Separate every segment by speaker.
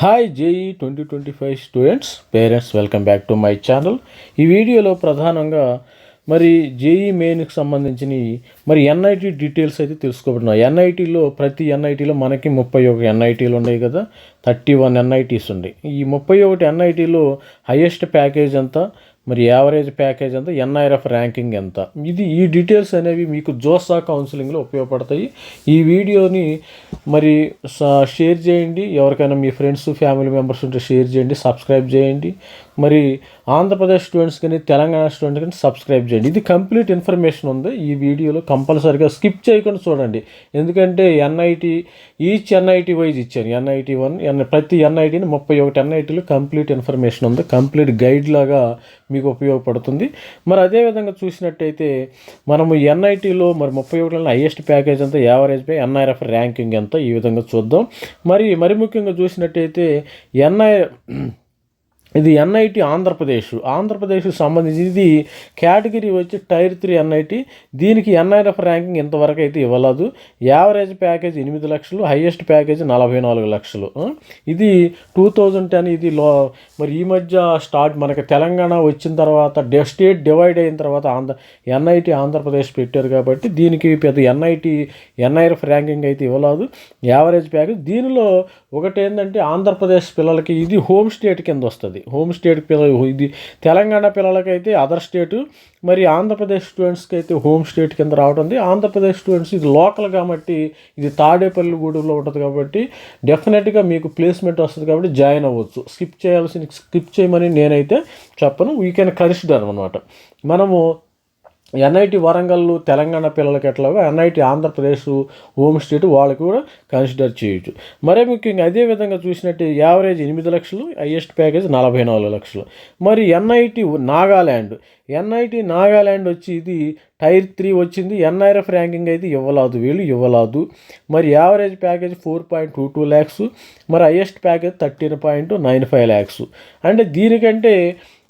Speaker 1: Hi JEE twenty twenty five students parents welcome back to my channel ఈ వీడియోలో ప్రధానంగా మరి జేఈ మెయిన్కి సంబంధించిన మరి ఎన్ఐటి డీటెయిల్స్ అయితే తెలుసుకోబడుతున్నాయి ఎన్ఐటీలో ప్రతి ఎన్ఐటీలో మనకి ముప్పై ఒక ఎన్ఐటీలు ఉన్నాయి కదా. థర్టీ వన్ ఎన్ఐటీస్ ఉన్నాయి. ఈ ముప్పై ఒకటి ఎన్ఐటీలో హయ్యెస్ట్ ప్యాకేజ్ ఎంత? మరి యావరేజ్ ప్యాకేజ్ ఎంత? ఎన్ఐఆర్ఎఫ్ ర్యాంకింగ్ ఎంత? ఇది ఈ డీటెయిల్స్ అనేవి మీకు జోసా కౌన్సిలింగ్లో ఉపయోగపడతాయి. ఈ వీడియోని మరి షేర్ చేయండి. ఎవరికైనా మీ ఫ్రెండ్స్ ఫ్యామిలీ మెంబర్స్ ఉంటే షేర్ చేయండి సబ్స్క్రైబ్ చేయండి. మరి ఆంధ్రప్రదేశ్ స్టూడెంట్స్ కానీ తెలంగాణ స్టూడెంట్స్ కానీ సబ్స్క్రైబ్ చేయండి. ఇది కంప్లీట్ ఇన్ఫర్మేషన్ ఉంది. ఈ వీడియోలో కంపల్సరీగా స్కిప్ చేయకుండా చూడండి. ఎందుకంటే ఎన్ఐటి ఈచ్ ఎన్ఐటి వైజ్ ఇచ్చాను. ఎన్ఐటి వన్ ఎన్ ప్రతి ఎన్ఐటిని ముప్పై ఒకటి ఎన్ఐటీలు కంప్లీట్ ఇన్ఫర్మేషన్ ఉంది. కంప్లీట్ గైడ్ లాగా మీకు ఉపయోగపడుతుంది. మరి అదేవిధంగా చూసినట్టయితే మనము ఎన్ఐటీలో మరి ముప్పై ఒకటిలో హైయెస్ట్ ప్యాకేజ్ ఎంత యావరేజ్ పై ఎన్ఐఆర్ఎఫ్ ర్యాంకింగ్ ఎంత ఈ విధంగా చూద్దాం. మరి మరి ముఖ్యంగా చూసినట్టయితే ఎన్ఐ ఇది ఎన్ఐటి ఆంధ్రప్రదేశ్. ఆంధ్రప్రదేశ్కి సంబంధించి ఇది కేటగిరీ వచ్చి టైర్ త్రీ ఎన్ఐటి. దీనికి ఎన్ఐఎఫ్ ర్యాంకింగ్ ఇంతవరకు అయితే ఇవ్వలేదు. యావరేజ్ ప్యాకేజ్ ఎనిమిది లక్షలు హైయెస్ట్ ప్యాకేజ్ నలభై నాలుగు లక్షలు. ఇది టూ థౌజండ్ టెన్ ఇది లో మరి ఈ మధ్య స్టార్ట్ మనకి తెలంగాణ వచ్చిన తర్వాత డె స్టేట్ డివైడ్ అయిన తర్వాత ఆంధ్ర ఎన్ఐటి ఆంధ్రప్రదేశ్ పెట్టారు కాబట్టి దీనికి పెద్ద ఎన్ఐటి ఎన్ఐఎఫ్ ర్యాంకింగ్ అయితే ఇవ్వలేదు. యావరేజ్ ప్యాకేజ్ దీనిలో ఒకటి ఏంటంటే ఆంధ్రప్రదేశ్ పిల్లలకి ఇది హోమ్ స్టేట్ కింద వస్తుంది. హోమ్ స్టేట్ పిల్లలు ఇది తెలంగాణ పిల్లలకైతే అదర్ స్టేటు మరి ఆంధ్రప్రదేశ్ స్టూడెంట్స్కి అయితే హోమ్ స్టేట్ కింద రావడం ఉంది. ఆంధ్రప్రదేశ్ స్టూడెంట్స్ ఇది లోకల్ కాబట్టి ఇది తాడేపల్లి గూడూరులో ఉంటుంది కాబట్టి డెఫినెట్గా మీకు ప్లేస్మెంట్ వస్తుంది కాబట్టి జాయిన్ అవ్వచ్చు. స్కిప్ చేయాల్సిన స్కిప్ చేయమని నేనైతే చెప్పను. వీ కెన్ కరిస్టర్ అనమాట మనము ఎన్ఐటి వరంగల్ తెలంగాణ పిల్లలకి ఎట్లాగో ఎన్ఐటి ఆంధ్రప్రదేశ్ హోమ్ స్టేట్ వాళ్ళకి కూడా కన్సిడర్ చేయొచ్చు. మరే ముఖ్యంగా అదే విధంగా చూసినట్టు యావరేజ్ ఎనిమిది లక్షలు హయ్యెస్ట్ ప్యాకేజ్ నలభై నాలుగు లక్షలు. మరి ఎన్ఐటి నాగాల్యాండ్ ఎన్ఐటి నాగాల్యాండ్ వచ్చి ఇది టైర్ త్రీ వచ్చింది ఎన్ఐఆర్ఎఫ్ ర్యాంకింగ్ అయితే ఇవ్వలేదు వీళ్ళు ఇవ్వలేదు. మరి average package four point two two lakhs మరి highest package thirteen point nine five lakhs అంటే దీనికంటే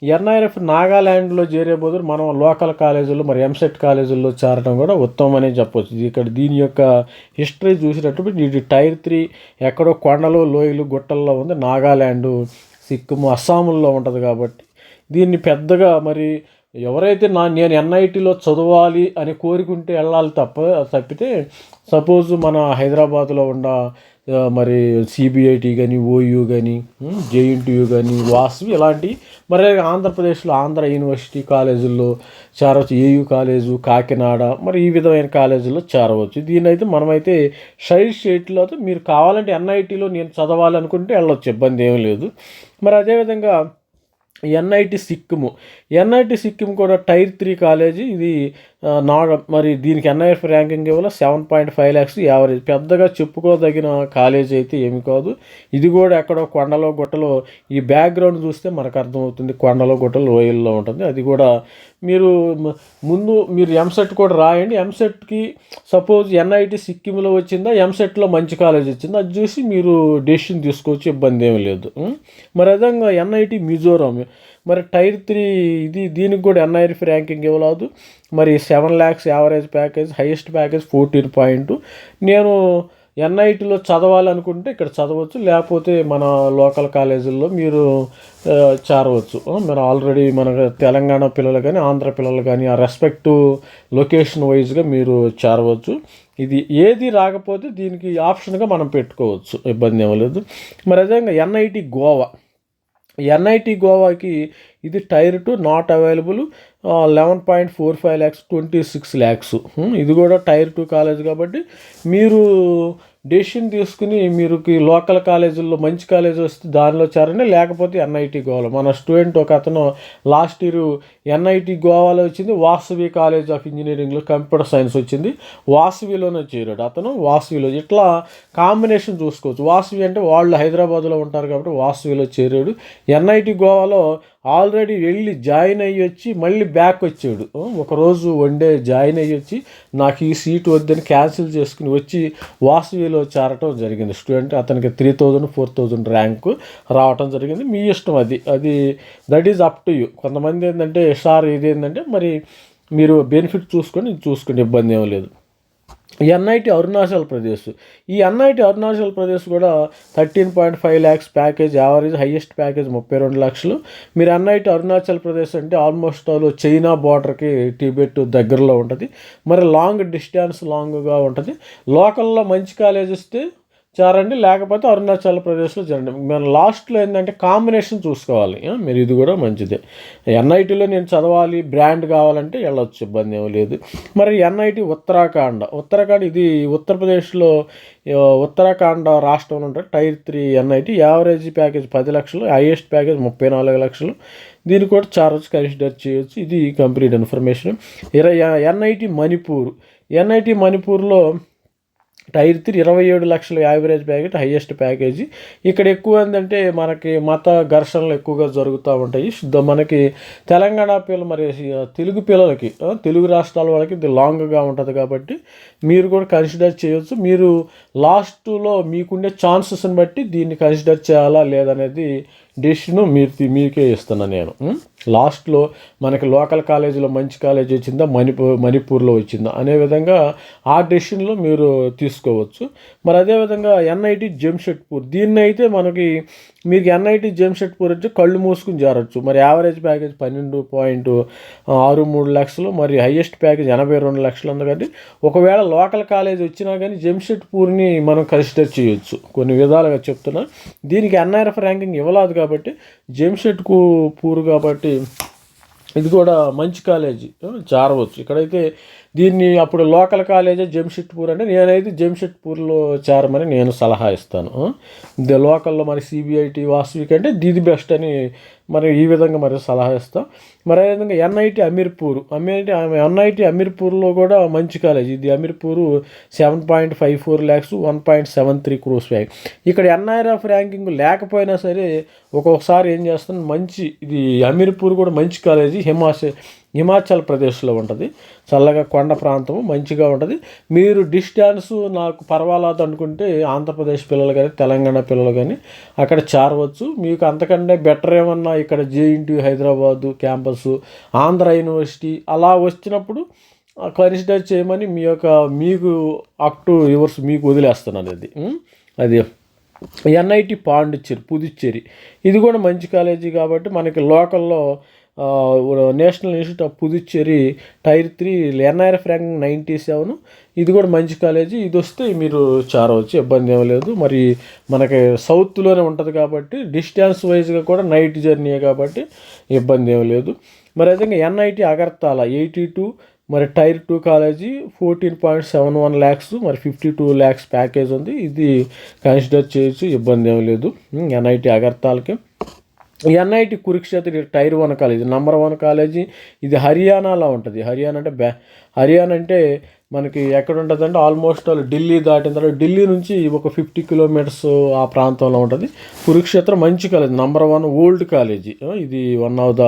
Speaker 1: ఎన్ఐఆర్ఎఫ్ నాగాల్యాండ్లో చేరే బదులు మనం లోకల్ కాలేజీల్లో మరి ఎంసెట్ కాలేజీల్లో చేరడం కూడా ఉత్తమమనే చెప్పొచ్చు. ఇక్కడ దీని యొక్క హిస్టరీ చూసినప్పుడు ఇది టైర్ త్రీ ఎక్కడో కొండలు లోయలు గుట్టల్లో ఉంది. నాగాల్యాండ్ సిక్కిం అస్సాముల్లో ఉంటుంది కాబట్టి దీన్ని పెద్దగా మరి ఎవరైతే నా నేను ఎన్ఐటీలో చదవాలి అని కోరుకుంటే వెళ్ళాలి తప్ప తప్పితే సపోజ్ మన హైదరాబాద్లో ఉన్న మరి సిబిఐటి కానీ ఓయూ కానీ జేఎన్టీయూ కానీ వాస్వి ఇలాంటి మరి ఆంధ్రప్రదేశ్లో ఆంధ్ర యూనివర్సిటీ కాలేజీల్లో చేరవచ్చు. ఏయూ కాలేజు కాకినాడ మరి ఈ విధమైన కాలేజీల్లో చేరవచ్చు. దీనైతే మనమైతే సైడ్ స్టేట్లో అయితే మీరు కావాలంటే ఎన్ఐటీలో నేను చదవాలనుకుంటే వెళ్ళొచ్చు. ఇబ్బంది ఏం లేదు. మరి అదేవిధంగా ఎన్ఐటి సిక్కిము. ఎన్ఐటి సిక్కిం కూడా టైర్ త్రీ కాలేజీ. ఇది నా మరి దీనికి ఎన్ఐఎఫ్ ర్యాంకింగ్ ఇవ్వాలి? Seven point five lakhs average. పెద్దగా చెప్పుకోదగిన కాలేజ్ అయితే ఏమి కాదు. ఇది కూడా ఎక్కడో కొండలో గుట్టలో. ఈ బ్యాక్గ్రౌండ్ చూస్తే మనకు అర్థమవుతుంది కొండలో గుట్టలో లోయల్లో ఉంటుంది. అది కూడా మీరు ముందు మీరు ఎంసెట్ కూడా రాయండి. ఎంసెట్కి సపోజ్ ఎన్ఐటి సిక్కింలో వచ్చిందా? ఎంసెట్లో మంచి కాలేజ్ వచ్చిందా? అది చూసి మీరు డెసిషన్ తీసుకోవచ్చు. ఇబ్బంది ఏమీ లేదు. మరి అదేవిధంగా ఎన్ఐటి మిజోరాం మరి టైర్ త్రీ ఇది దీనికి కూడా ఎన్ఐఎఫ్ ర్యాంకింగ్ ఇవ్వలేదు. మరి seven lakhs average package highest package fourteen point. నేను ఎన్ఐటీలో చదవాలనుకుంటే ఇక్కడ చదవచ్చు లేకపోతే మన లోకల్ కాలేజీల్లో మీరు చేరవచ్చు. మీరు ఆల్రెడీ మన తెలంగాణ పిల్లలు కానీ ఆంధ్ర పిల్లలు కానీ ఆ రెస్పెక్ట్ లొకేషన్ వైజ్గా మీరు చేరవచ్చు. ఇది ఏది రాకపోతే దీనికి ఆప్షన్గా మనం పెట్టుకోవచ్చు. ఇబ్బంది ఏమీ లేదు. మరి అదేవిధంగా ఎన్ఐటి గోవా. ఎన్ఐటి గోవాకి ఇది tier two not available eleven point four five lakhs twenty six lakhs ఇది కూడా టైర్ టూ కాలేజ్ కాబట్టి మీరు డెసిషన్ తీసుకుని మీరు లోకల్ కాలేజీల్లో మంచి కాలేజ్ వస్తే దానిలో చేరండి లేకపోతే ఎన్ఐటి గోవాలో. మన స్టూడెంట్ ఒక అతను లాస్ట్ ఇయర్ ఎన్ఐటి గోవాలో వచ్చింది వాసవి కాలేజ్ ఆఫ్ ఇంజనీరింగ్లో కంప్యూటర్ సైన్స్ వచ్చింది వాసవిలోనే చేరాడు అతను వాసవిలో. ఇట్లా కాంబినేషన్ చూసుకోవచ్చు. వాసవి అంటే వాళ్ళు హైదరాబాద్లో ఉంటారు కాబట్టి వాసవిలో చేరాడు. ఎన్ఐటి గోవాలో ఆల్రెడీ వెళ్ళి జాయిన్ అయ్యి వచ్చి మళ్ళీ బ్యాక్ వచ్చాడు. ఒకరోజు వన్ డే జాయిన్ అయ్యి వచ్చి నాకు ఈ సీట్ వద్దని క్యాన్సిల్ చేసుకుని వచ్చి వాసవిలో చేరటం జరిగింది. స్టూడెంట్ అతనికి three thousand four thousand rank రావటం జరిగింది. మీ ఇష్టం అది. అది that is up to you కొంతమంది ఏంటంటే సార్ ఇది ఏంటంటే మరి మీరు బెనిఫిట్ చూసుకొని చూసుకుంటే ఇబ్బంది ఏమీ లేదు. ఎన్ఐటి అరుణాచల్ ప్రదేశ్. ఈ ఎన్ఐటి అరుణాచల్ ప్రదేశ్ కూడా thirteen point five lakhs package average highest package ముప్పై రెండు లక్షలు. మీరు ఎన్ఐటి అరుణాచల్ ప్రదేశ్ అంటే ఆల్మోస్ట్ ఆల్ చైనా బార్డర్కి టిబెట్ దగ్గరలో ఉంటుంది. మరి లాంగ్ డిస్టెన్స్ లాంగ్గా ఉంటుంది. లోకల్లో మంచి కాలేజ్ ఇస్తే చేరండి లేకపోతే అరుణాచల్ ప్రదేశ్లో చేరండి. మన లాస్ట్లో ఏంటంటే కాంబినేషన్ చూసుకోవాలి. మీరు ఇది కూడా మంచిదే. ఎన్ఐటీలో నేను చదవాలి బ్రాండ్ కావాలంటే వెళ్ళొచ్చు ఇబ్బంది ఏమీ లేదు. మరి ఎన్ఐటి ఉత్తరాఖండ్. ఉత్తరాఖండ్ ఇది ఉత్తరప్రదేశ్లో ఉత్తరాఖండ ఉత్తరాఖండ్ రాష్ట్రంలో ఉంటుంది tier three NIT average package పది లక్షలు హైయెస్ట్ ప్యాకేజ్ ముప్పై నాలుగు లక్షలు. దీన్ని కూడా చార్జ్ కన్సిడర్ చేయొచ్చు. ఇది కంప్లీట్ ఇన్ఫర్మేషన్. ఇరవై ఎన్ఐటి మణిపూర్. ఎన్ఐటి మణిపూర్లో టైర్ త్రీ ఇరవై ఏడు లక్షల యావరేజ్ ప్యాకేజ్ హయ్యెస్ట్ ప్యాకేజీ. ఇక్కడ ఎక్కువ ఏంటంటే మనకి మత ఘర్షణలు ఎక్కువగా జరుగుతూ ఉంటాయి. మనకి తెలంగాణ పిల్లలు మరి తెలుగు పిల్లలకి తెలుగు రాష్ట్రాల వాళ్ళకి ఇది లాంగ్గా ఉంటుంది కాబట్టి మీరు కూడా కన్సిడర్ చేయొచ్చు. మీరు లాస్ట్లో మీకుండే ఛాన్సెస్ని బట్టి దీన్ని కన్సిడర్ చేయాలా లేదనేది డెసిషన్ మీరు మీకే ఇస్తున్నా నేను. లాస్ట్లో మనకి లోకల్ కాలేజీలో మంచి కాలేజ్ వచ్చిందా? మణిపూర్ మణిపూర్లో వచ్చిందా? అనే విధంగా ఆ డెసిషన్లో మీరు తీసుకోవచ్చు. మరి అదేవిధంగా ఎన్ఐటి జంషెడ్పూర్. దీన్ని అయితే మనకి మీకు ఎన్ఐటి జంషెడ్పూర్ వచ్చి కళ్ళు మూసుకుని చేరొచ్చు. మరి యావరేజ్ ప్యాకేజ్ పన్నెండు పాయింట్ ఆరు మూడు లక్షలు మరి హయ్యెస్ట్ ప్యాకేజ్ ఎనభై రెండు లక్షలు ఉంది కాబట్టి ఒకవేళ లోకల్ కాలేజ్ వచ్చినా కానీ జంషెడ్పూర్ని మనం కన్సిడర్ చేయొచ్చు. కొన్ని విధాలుగా చెప్తున్నా. దీనికి ఎన్ఐఆర్ఎఫ్ ర్యాంకింగ్ ఇవ్వలేదు కాబట్టి కాబట్టి జంషెడ్కు పూర్ కాబట్టి ఇది కూడా మంచి కాలేజీ. ఆ, చేరవచ్చు. ఇక్కడైతే దీన్ని అప్పుడు లోకల్ కాలేజీ జంషెడ్పూర్ అంటే నేనైతే జంషెడ్పూర్లో చేరమని నేను సలహా ఇస్తాను. ఆ. లోకల్లో మరి సిబిఐటి వాసవిక్ అంటే ఇది బెస్ట్ అని మరి ఈ విధంగా మరి సలహా ఇస్తాం. మరి అదేవిధంగా ఎన్ఐటి అమీర్పూర్ అమీర్టి ఎన్ఐటి అమీర్పూర్లో కూడా మంచి కాలేజ్. ఇది Hamirpur seven point five four lakhs one point seven three crores bag ఇక్కడ ఎన్ఐఆర్ఎఫ్ ర్యాంకింగ్ లేకపోయినా సరే ఒక్కొక్కసారి ఏం చేస్తాను మంచి ఇది అమీర్పూర్ కూడా మంచి కాలేజీ. హిమాచల్ హిమాచల్ ప్రదేశ్లో ఉంటుంది. చల్లగా కొండ ప్రాంతం మంచిగా ఉంటుంది. మీరు డిస్టెన్స్ నాకు పర్వాలేదు అనుకుంటే ఆంధ్రప్రదేశ్ పిల్లలు కానీ తెలంగాణ పిల్లలు కానీ అక్కడ చేరవచ్చు. మీకు అంతకంటే బెటర్ ఏమన్నా ఇక్కడ JNT Hyderabad campus Andhra university అలా వచ్చినప్పుడు కన్సిడర్ చేయమని మీ యొక్క మీకు అప్ టు యువర్స్ మీకు వదిలేస్తున్నాను అది. అది ఎన్ఐటి పాండిచ్చేరి పుదుచ్చేరి. ఇది కూడా మంచి కాలేజీ కాబట్టి మనకి లోకల్లో national institute of Puducherry tier three NIRF rank ninety seven. ఇది కూడా మంచి కాలేజీ. ఇది వస్తే మీరు చేరవచ్చు ఇబ్బంది ఏం లేదు. మరి మనకి సౌత్లోనే ఉంటుంది కాబట్టి డిస్టెన్స్ వైజ్గా కూడా నైట్ జర్నీ కాబట్టి ఇబ్బంది ఏం లేదు. మరి అదే ఎన్ఐటి అగర్తాల ఎయిటీ టూ మరి tier two college fourteen point seven one lakhs మరి ఫిఫ్టీ టూ ల్యాక్స్ ప్యాకేజ్ ఉంది. ఇది కన్సిడర్ చేయొచ్చు ఇబ్బంది ఏం లేదు. ఎన్ఐటి అగర్తాలకి. ఎన్ఐటి కురుక్షేత్ర ఇది tier one college number one college ఇది హర్యానాలో ఉంటుంది. హర్యానా అంటే బ్యా హర్యానా అంటే మనకి ఎక్కడ ఉంటుంది అంటే ఆల్మోస్ట్ ఆల్ ఢిల్లీ దాటిన తర్వాత ఢిల్లీ నుంచి ఒక ఫిఫ్టీ కిలోమీటర్స్ ఆ ప్రాంతంలో ఉంటుంది. కురుక్షేత్రం మంచి college number one old college. ఇది one of the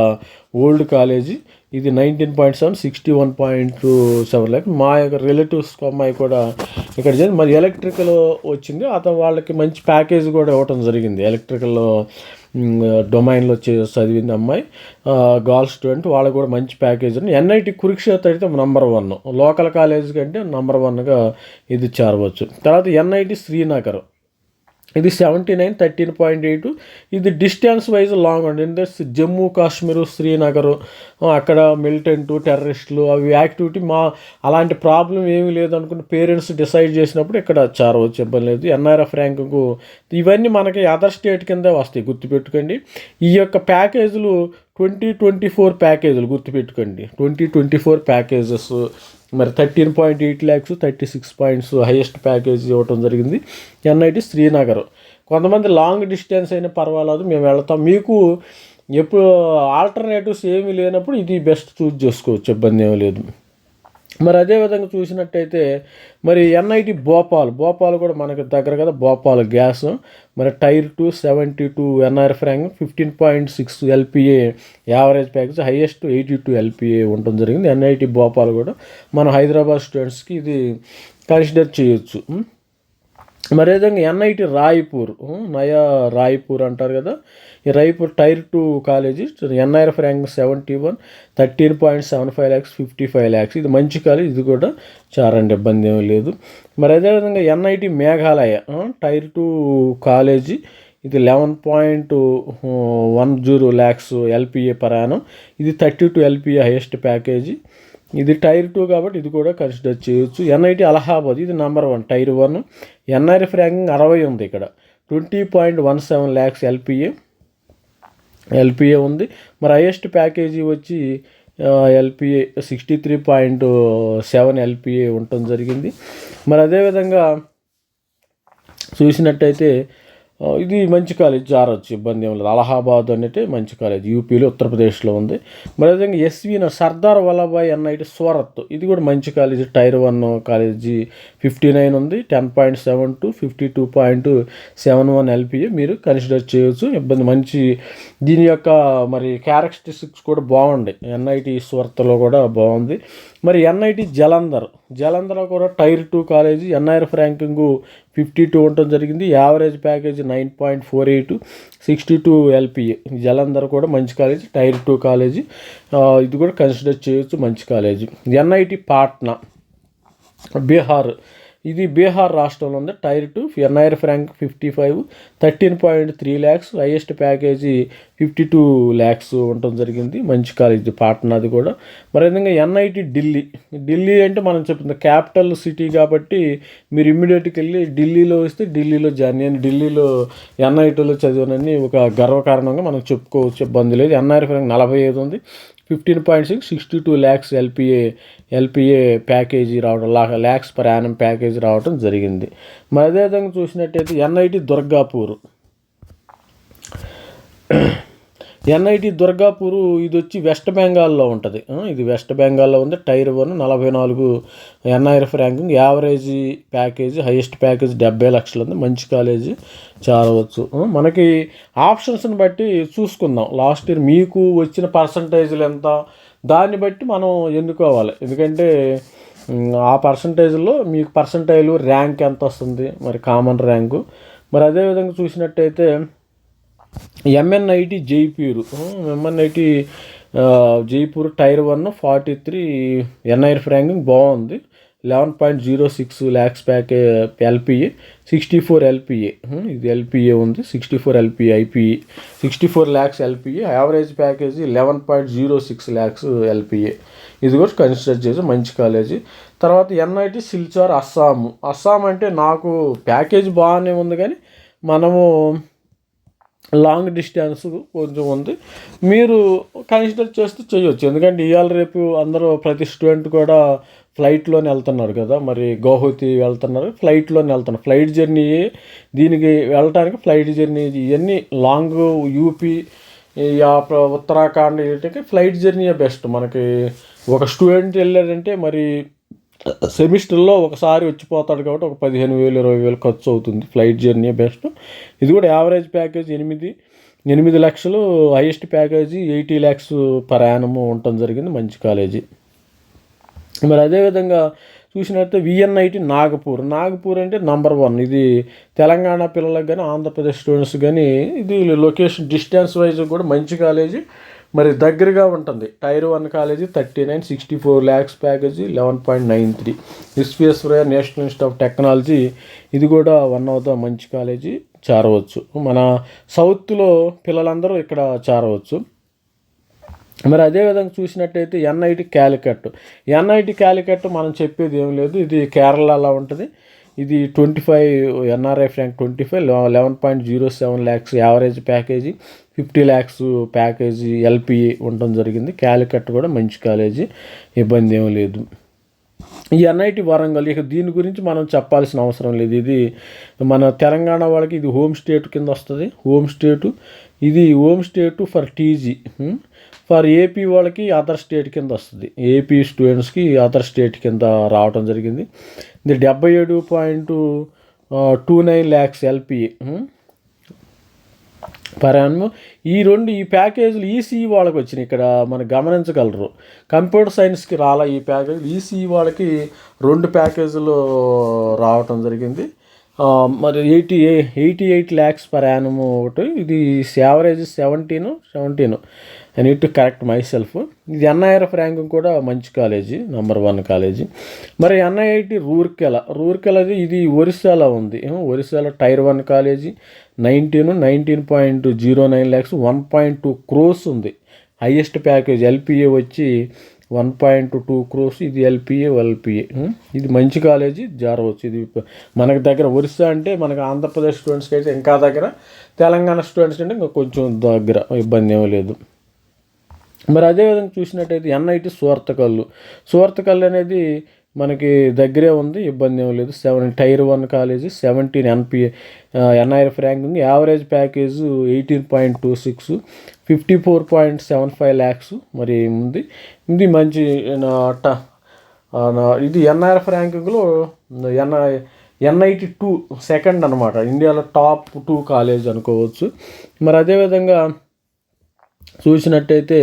Speaker 1: old college. ఇది nineteen point seven sixty one point seven like మా యొక్క రిలేటివ్స్ అమ్మాయి కూడా ఇక్కడ చేసి మరి ఎలక్ట్రికల్ వచ్చింది. అతను వాళ్ళకి మంచి ప్యాకేజ్ కూడా ఇవ్వటం జరిగింది. ఎలక్ట్రికల్ డొమైన్లో చదివింది అమ్మాయి. గర్ల్ స్టూడెంట్ వాళ్ళకి కూడా మంచి ప్యాకేజ్ ఉంది. ఎన్ఐటి కురుక్షేత్ర అయితే నంబర్ వన్ లోకల్ కాలేజ్ కంటే నంబర్ వన్గా ఇది చేరవచ్చు. తర్వాత ఎన్ఐటి శ్రీనగర్. ఇది seventy nine thirteen point eight ఇది డిస్టెన్స్ వైజ్ లాంగ్ అండి. దట్స్ జమ్మూ కాశ్మీర్ శ్రీనగర్ అక్కడ మిలిటెంట్ టెర్రరిస్టులు అవి యాక్టివిటీ మా అలాంటి ప్రాబ్లం ఏమీ లేదు అనుకుని పేరెంట్స్ డిసైడ్ చేసినప్పుడు ఇక్కడ చారవచ్చు ఇబ్బంది లేదు. ఎన్ఆర్ఎఫ్ ర్యాంకు ఇవన్నీ మనకి అదర్ స్టేట్ కింద వస్తాయి. గుర్తుపెట్టుకోండి. ఈ యొక్క ప్యాకేజీలు ట్వంటీ ట్వంటీ ఫోర్ ప్యాకేజీలు గుర్తుపెట్టుకోండి. ట్వంటీ ట్వంటీ ఫోర్ ప్యాకేజెస్ మరి thirteen point eight lakhs thirty six points highest package ఇవ్వటం జరిగింది. ఎన్ఐటి శ్రీనగర్. కొంతమంది లాంగ్ డిస్టెన్స్ అయినా పర్వాలేదు మేము వెళ్తాం. మీకు ఎప్పుడు ఆల్టర్నేటివ్స్ ఏమీ లేనప్పుడు ఇది బెస్ట్ చూస్ చేసుకోవచ్చు ఇబ్బంది ఏమీ లేదు. మరి అదేవిధంగా చూసినట్టయితే మరి ఎన్ఐటి భోపాల్ భోపాల్ కూడా మనకు దగ్గర కదా భోపాల్ గ్యాస్. మరి tier two seventy two NR rank fifteen point six LPA average package highest eighty two LPA ఉండటం జరిగింది. ఎన్ఐటి భోపాల్ కూడా మన హైదరాబాద్ స్టూడెంట్స్కి ఇది కన్సిడర్ చేయొచ్చు. మరి విధంగా ఎన్ఐటి రాయ్పూర్ నయా రాయ్పూర్ అంటారు కదా ఈ tier two college NIRF rank seventy one thirteen point seven five lakhs fifty five lakhs ఇది మంచి కాలేజ్ ఇది కూడా చారండి ఇబ్బంది ఏమీ లేదు. మరి అదేవిధంగా NIT Meghalaya tier two college ఇది eleven point one zero lakhs LPA ప్రయాణం. ఇది thirty two LPA highest package ఇది టైర్ టూ కాబట్టి ఇది కూడా కన్సిడర్ చేయొచ్చు. ఎన్ఐటి అలహాబాద్ ఇది number one tier one. NIF ranking అరవై ఉంది ఇక్కడ. Twenty point one seven lakhs LPA. LPA ఉంది. మరి హైయెస్ట్ ప్యాకేజీ వచ్చి LPA sixty three point seven LPA ఉండటం జరిగింది. మరి అదేవిధంగా చూసినట్టయితే ఇది మంచి కాలేజ్ జారొచ్చు ఇబ్బంది ఏం లేదు. అలహాబాద్ అనేది మంచి కాలేజ్. యూపీలో ఉత్తరప్రదేశ్లో ఉంది. మరి అదేవిధంగా ఎస్వీ సర్దార్ వల్లభాయ్ ఎన్ఐటి సూరత్ ఇది కూడా మంచి college. Tier one college fifty nine ఉంది. Ten point seven two fifty two point seven one LPA మీరు కన్సిడర్ చేయొచ్చు. ఇబ్బంది మంచి దీని యొక్క మరి క్యారెక్టరిస్టిక్స్ కూడా బాగుంది. ఎన్ఐటి సూరత్లో కూడా బాగుంది. మరి ఎన్ఐటి జలంధర్. జలంధర్ కూడా tier two college NIR ranking fifty two ఉండటం జరిగింది. Average package nine point four eight sixty two LPA Jalandhar కూడా మంచి కాలేజీ టైర్ టూ కాలేజీ. ఇది కూడా కన్సిడర్ చేయొచ్చు మంచి కాలేజీ. ఎన్ఐటి పాట్నా బీహార్. ఇది బీహార్ రాష్ట్రంలో ఉంది. Tier two NIR rank fifty five thirteen point three lakhs. Highest package fifty two lakhs ఉండటం జరిగింది. మంచి కాలేజ్ పాట్నాది కూడా. మరి విధంగా ఎన్ఐటి ఢిల్లీ. ఢిల్లీ అంటే మనం చెప్తుంది క్యాపిటల్ సిటీ కాబట్టి మీరు ఇమ్మీడియట్కి వెళ్ళి ఢిల్లీలో వస్తే ఢిల్లీలో జాయిన్ నేను ఢిల్లీలో ఎన్ఐటీలో చదివానని ఒక గర్వకారణంగా మనం చెప్పుకోవచ్చు ఇబ్బంది లేదు. ఎన్ఐఆర్ ఫ్రాంక్ నలభై ఐదు ఉంది. Fifteen point six sixty two lakhs LPA LPA package రావడం లా ల్యాక్స్ పర్ యానం ప్యాకేజీ రావడం జరిగింది. మరి అదేవిధంగా చూసినట్టయితే ఎన్ఐటి దుర్గాపూర్ ఎన్ఐటి దుర్గాపూర్ ఇది వచ్చి వెస్ట్ బెంగాల్లో ఉంటుంది. ఇది వెస్ట్ బెంగాల్లో ఉంది. టైర్ వన్ నలభై నాలుగు NIF ranking. Average package highest package డెబ్బై లక్షలు ఉంది. మంచి కాలేజీ చేరవచ్చు మనకి ఆప్షన్స్ని బట్టి చూసుకుందాం. లాస్ట్ ఇయర్ మీకు వచ్చిన పర్సంటేజ్లు ఎంత? దాన్ని బట్టి మనం ఎన్నుకోవాలి. ఎందుకంటే ఆ పర్సంటేజ్లో మీకు పర్సంటేజ్ ర్యాంక్ ఎంత వస్తుంది? మరి కామన్ ర్యాంకు. మరి అదేవిధంగా చూసినట్టయితే MNIT Jaipur. MNIT Jaipur tier one forty three NIR ranking బాగుంది. Eleven point zero six lakhs package LPA sixty four LPA ఇది ఎల్పిఏ ఉంది. Sixty four LPA IPA sixty four lakhs LPA average package eleven point zero six lakhs LPA ఇది కూడా consider చేసి మంచి college. తర్వాత NIT Silchar Assam Assam అంటే నాకు ప్యాకేజ్ బాగానే ఉంది కానీ మనము లాంగ్ డిస్టెన్స్ కొంచెం ఉంది. మీరు కన్సిడర్ చేస్తే చేయొచ్చు. ఎందుకంటే ఇవాళ రేపు అందరూ ప్రతి స్టూడెంట్ కూడా ఫ్లైట్లోనే వెళ్తున్నారు కదా. మరి గౌహతి వెళ్తున్నారు ఫ్లైట్లోనే వెళ్తున్నారు. ఫ్లైట్ జర్నీ దీనికి వెళ్ళటానికి ఫ్లైట్ జర్నీ ఇవన్నీ లాంగ్ యూపీ ఉత్తరాఖండ్ వీటికి ఫ్లైట్ జర్నీయే బెస్ట్. మనకి ఒక స్టూడెంట్ వెళ్ళాడంటే మరి సెమిస్టర్లో ఒకసారి వచ్చిపోతాడు కాబట్టి ఒక పదిహేను వేలు ఇరవై వేలు ఖర్చు అవుతుంది. ఫ్లైట్ జర్నీ బెస్ట్ ఇది కూడా యావరేజ్ ప్యాకేజ్ ఎనిమిది ఎనిమిది లక్షలు హైయెస్ట్ ప్యాకేజీ ఎయిటీ ల్యాక్స్ ప్రయాణము ఉండటం జరిగింది. మంచి కాలేజీ మరి అదేవిధంగా చూసినట్టే విఎన్ఐటి నాగపూర్. నాగపూర్ అంటే నంబర్ వన్ ఇది తెలంగాణ పిల్లలకు కానీ ఆంధ్రప్రదేశ్ స్టూడెంట్స్ కానీ ఇది లొకేషన్ డిస్టెన్స్ వైజ్ కూడా మంచి కాలేజీ మరి దగ్గరగా ఉంటుంది. Tier one college thirty nine sixty four lakhs package eleven point nine three Visvesvaraya national institute of technology ఇది కూడా వన్ ఆఫ్ ద మంచి కాలేజీ చేరవచ్చు. మన సౌత్లో పిల్లలందరూ ఇక్కడ చేరవచ్చు. మరి అదేవిధంగా చూసినట్టయితే ఎన్ఐటి క్యాలికట్ ఎన్ఐటి క్యాలికట్ మనం చెప్పేది ఏం లేదు. ఇది కేరళలో ఉంటుంది. ఇది twenty five NRI rank twenty five eleven point zero seven lakhs average package fifty lakhs package LPA ఉండడం జరిగింది. క్యాలికట్ కూడా మంచి కాలేజీ ఇబ్బంది ఏం లేదు. ఈ ఎన్ఐటి వరంగల్ ఇక దీని గురించి మనం చెప్పాల్సిన అవసరం లేదు. ఇది మన తెలంగాణ వాళ్ళకి ఇది హోమ్ స్టేట్ కింద వస్తుంది. హోమ్ స్టేటు ఇది home state for TG for AP వాళ్ళకి అదర్ స్టేట్ కింద వస్తుంది. ఏపీ స్టూడెంట్స్కి అదర్ స్టేట్ కింద రావడం జరిగింది. ఇది డెబ్బై ఏడు point two nine lakhs LPA పరాను ఈ రెండు ఈ ప్యాకేజీలు ఈసీఈ వాళ్ళకి వచ్చినాయి. ఇక్కడ మనం గమనించగలరు. కంప్యూటర్ సైన్స్కి రాలా ఈ ప్యాకేజ్ ఈసీఈ వాళ్ళకి రెండు ప్యాకేజీలు రావటం జరిగింది. మరి eighty eighty eight lakhs per annum ఒకటి. ఇది average seventeen seventeen I need to correct my self ఇది ఎన్ఐఆర్ఎఫ్ ర్యాంకింగ్ కూడా మంచి కాలేజీ నెంబర్ వన్ కాలేజీ. మరి ఎన్ఐఐటి రూర్కెల రూర్కెలది ఇది ఒరిస్సాలో ఉంది. ఒరిస్సాలో tier one college nineteen nineteen point zero nine lakhs one point two crores ఉంది. హైయెస్ట్ ప్యాకేజ్ ఎల్పిఏ వచ్చి వన్ పాయింట్ టూ క్రోస్ ఇది ఎల్పిఏ ఎల్పిఏ hmm? ఇది మంచి కాలేజీ జారవచ్చు. ఇది మనకు మనకి దగ్గర ఒరిస్సా అంటే మనకి ఆంధ్రప్రదేశ్ స్టూడెంట్స్కి అయితే ఇంకా దగ్గర తెలంగాణ స్టూడెంట్స్ అంటే ఇంకా కొంచెం దగ్గర ఇబ్బంది ఏమీ లేదు. మరి అదేవిధంగా చూసినట్టయితే ఎన్ఐటి సువర్తకల్లు. సువర్తకల్లు అనేది మనకి దగ్గరే ఉంది ఇబ్బంది ఏం లేదు. Seven tier one college seventeen NP NIF ranking average package eighteen point two six fifty four point seven five lakhs మరి ఉంది. ఇది మంచి నా ఇది ఎన్ఆర్ఎఫ్ ర్యాంకింగ్లో ఎన్ఐ ఎన్ఐటి టూ సెకండ్ అనమాట ఇండియాలో టాప్ టూ కాలేజ్ అనుకోవచ్చు. మరి అదేవిధంగా చూసినట్టయితే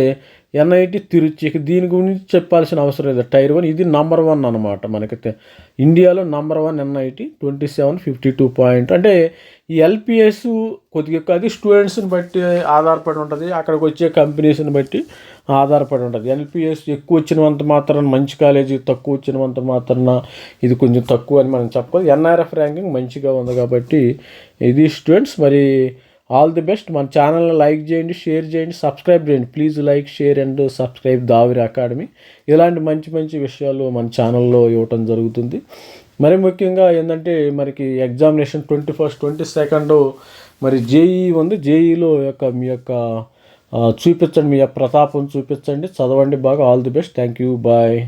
Speaker 1: ఎన్ఐటి తిరుచి దీని గురించి చెప్పాల్సిన అవసరం లేదు. టైర్ వన్ ఇది నంబర్ వన్ అనమాట మనకి ఇండియాలో number one NIT twenty seven fifty two point. అంటే ఈ ఎల్పిఎస్ కొద్దిగా అది స్టూడెంట్స్ని బట్టి ఆధారపడి ఉంటుంది. అక్కడికి వచ్చే కంపెనీస్ని బట్టి ఆధారపడి ఉంటుంది. ఎల్పిఎస్ ఎక్కువ వచ్చినంత మాత్రాన మంచి కాలేజీ తక్కువ వచ్చినంత మాత్రాన ఇది కొంచెం తక్కువ అని మనం చెప్పదు ఎన్ఆర్ఎఫ్ ర్యాంకింగ్ మంచిగా ఉంది కాబట్టి ఇది స్టూడెంట్స్ మరి ఆల్ ది బెస్ట్. మన ఛానల్ని లైక్ చేయండి షేర్ చేయండి సబ్స్క్రైబ్ చేయండి. Please like share and subscribe Daviri academy. ఇలాంటి మంచి మంచి విషయాలు మన ఛానల్లో ఇవ్వటం జరుగుతుంది. మరి ముఖ్యంగా ఏంటంటే మనకి examination twenty first twenty second మరి జేఈ ఉంది. జేఈలో యొక్క మీ యొక్క చూపించండి. మీ యొక్క ప్రతాపం చూపించండి. చదవండి బాగా. All the best. Thank you. Bye.